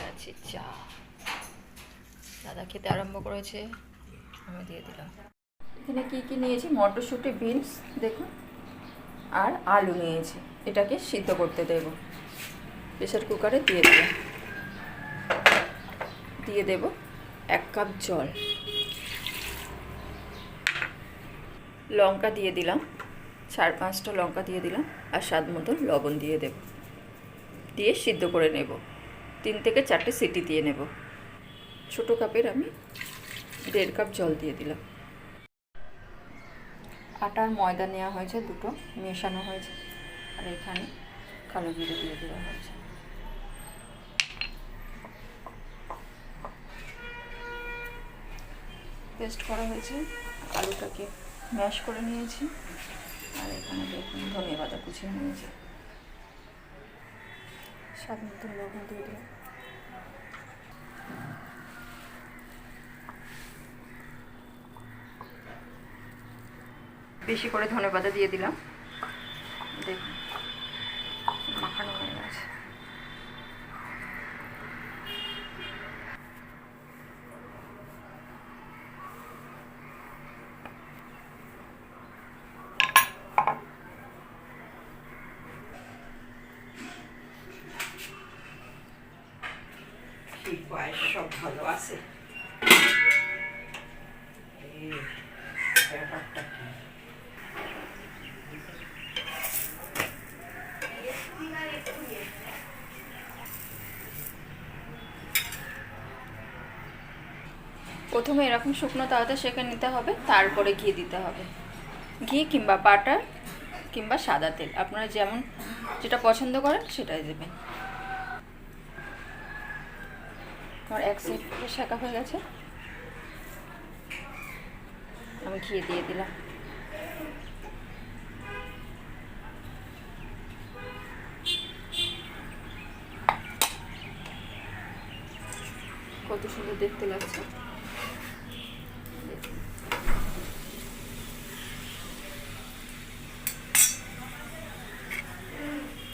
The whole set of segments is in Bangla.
আছে চা দাদা খেতে আরম্ভ করেছে। আমি দিয়ে দিলাম। এখানে কি কি নিয়েছি? মটরশুঁটি, বিনস, দেখুন। আর আলু নিয়েছি। এটাকে সিদ্ধ করতে দেব। প্রেশার কুকারে দিয়ে দেব। দিয়ে দেব এক কাপ জল। লঙ্কা দিয়ে দিলাম। চার পাঁচটা লঙ্কা দিয়ে দিলাম। আর স্বাদ মতো লবণ দিয়ে দেব। দিয়ে সিদ্ধ করে নেব। তিন থেকে চারটে সিটি দিয়ে নেব। ছোটো কাপের আমি দেড় কাপ জল দিয়ে দিলাম। আটার ময়দা নেওয়া হয়েছে, দুটো মেশানো হয়েছে। আর এখানে কালো জিরে দিয়ে দেওয়া হয়েছে। পেস্ট করা হয়েছে, আলুটাকে ম্যাশ করে নিয়েছি। আর এখানে দেখুন, ধনে পাতা কুচিয়ে নিয়েছি। স্বাদ মতো দিয়ে দিলাম। বেশি করে ধনে পাতা দিয়ে দিলাম। দেখুন মাখানো হয়ে গেছে। পায়েস, সব ভালো আছে। ব্যাপারটা কি? প্রথমে এরকম শুকনো তাওয়াতে সেঁকে নিতে হবে, তারপরে ঘি দিতে হবে। ঘি কিংবা বাটার কিংবা সাদা তেল, আপনারা যেমন যেটা পছন্দ করেন সেটাই দেবেন। আমার এক সাইড শেখা হয়ে গেছে। আমি ঘি দিয়ে দিলাম। কত সুন্দর দেখতে লাগছে।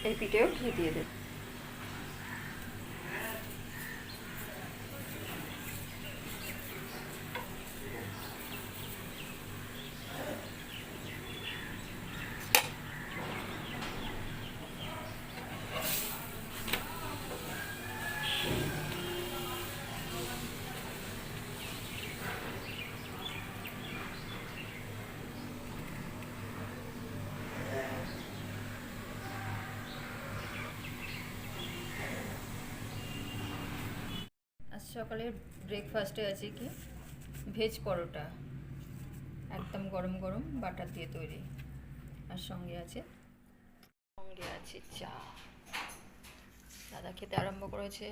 এই পিঠেও ঘি দিয়ে দেব আজ সকালের ব্রেকফাস্টে আছে কি? ভেজ পরোটা, একদম গরম গরম বাটার দিয়ে তৈরি। আর সঙ্গে আছে সঙ্গে আছে চা। দাদা খেতে আরম্ভ করেছে।